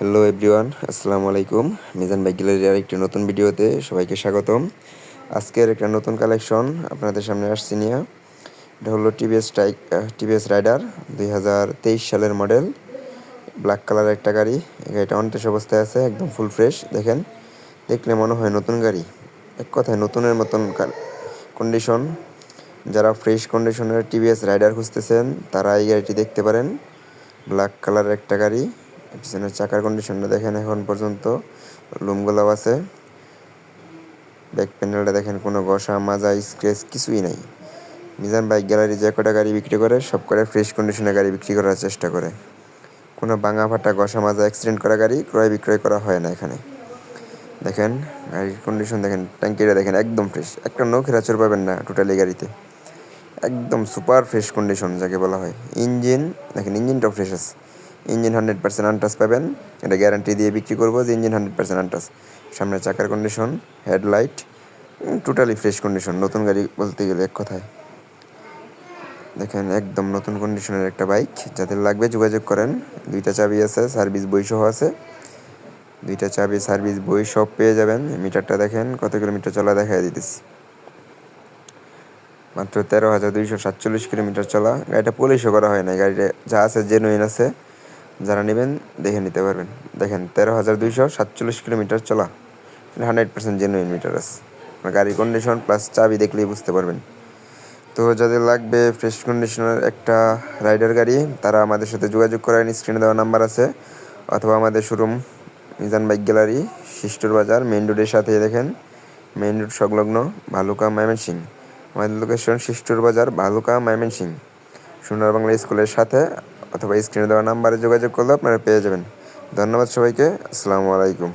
Hello everyone আসসালামু আলাইকুম Mizan bike গ্যালারির আরেকটি নতুন ভিডিওতে সবাইকে স্বাগতম। আজকের একটা নতুন কালেকশন আপনাদের সামনে আসছি নিয়ে। এটা হলো টিভিএস স্ট্রাইক টিভিএস রাইডার দুই হাজার তেইশ সালের মডেল ব্ল্যাক কালার একটা গাড়ি। গাড়িটা অনটেস অবস্থায় আছে, একদম ফুল ফ্রেশ দেখেন, দেখলে মনে হয় নতুন গাড়ি। এক কথায় নতুনের মতন কন্ডিশন যারা ফ্রেশ কন্ডিশনের টিভিএস রাইডার খুঁজতেছেন, তারা এই গাড়িটি দেখতে পারেন। ব্ল্যাক কালার একটা গাড়ি। পিছনের চাকার কন্ডিশনটা দেখেন এখন পর্যন্ত। লুমগুলাও আছে। ব্যাক প্যানেলটা দেখেন কোনো ঘষা মাজা স্ক্রেচ কিছুই নাই। মিজান বাইক গ্যালারি যে কটা গাড়ি বিক্রি করে, সব করে ফ্রেশ কন্ডিশনে গাড়ি বিক্রি করার চেষ্টা করে। কোনো বাঙা ফাটা ঘষা মাজা অ্যাক্সিডেন্ট করা গাড়ি ক্রয় বিক্রয় করা হয় না এখানে। দেখেন, গাড়ির কন্ডিশন দেখেন, ট্যাঙ্কিটা দেখেন একদম ফ্রেশ একটা নৌকের আচর পাবেন না টোটালি গাড়িতে। একদম সুপার ফ্রেশ কন্ডিশন যাকে বলা হয়। ইঞ্জিন দেখেন ইঞ্জিনটাও ফ্রেশ আছে। ইঞ্জিন হান্ড্রেড পার্সেন্ট আনটাস পাবেন। এটা গ্যারান্টি দিয়ে বিক্রি করব যে ইঞ্জিন হান্ড্রেড পার্সেন্ট আনটাস সামনে চাকার condition headlight totally fresh condition নতুন গাড়ি বলতে গেলে এক কথায়। দেখেন, একদম নতুন কন্ডিশনের একটা বাইক যাদের লাগবে যোগাযোগ করেন। দুইটা চাবি আছে সার্ভিস বই সহ আছে। দুইটা চাবি সার্ভিস বই সব পেয়ে যাবেন। মিটারটা দেখেন, কত কিলোমিটার চলা দেখা দিতেছি। মাত্র তেরো হাজার দুইশো সাতচল্লিশ কিলোমিটার চলা। গাড়িটা পুলিশও করা হয় না গাড়িটা যা আছে জেনুইন আছে। যারা নেবেন, দেখে নিতে পারবেন। দেখেন, তেরো হাজার দুইশো সাতচল্লিশ কিলোমিটার চলা। হান্ড্রেড পার্সেন্ট জেনুইন মিটার আছে। গাড়ির কন্ডিশন প্লাস চাবি দেখলেই বুঝতে পারবেন। তো যাদের লাগবে ফ্রেশ কন্ডিশনের একটা রাইডার গাড়ি, তারা আমাদের সাথে যোগাযোগ করেন। স্ক্রিনে দেওয়া নাম্বার আছে। অথবা আমাদের শোরুম মিজান বাইক গ্যালারি, শিষ্টর বাজার মেইন রোডের সাথে দেখেন। মেইন রোড সংলগ্ন ভালুকা ময়মনসিং আমাদের লোকেশন শিষ্টর বাজার, ভালুকা ময়মনসিং সোনার বাংলা স্কুলের সাথে অথবা স্ক্রিনে দেওয়া নাম্বারে যোগাযোগ করলে আপনারা পেয়ে যাবেন। ধন্যবাদ সবাইকে। আসসালামু আলাইকুম।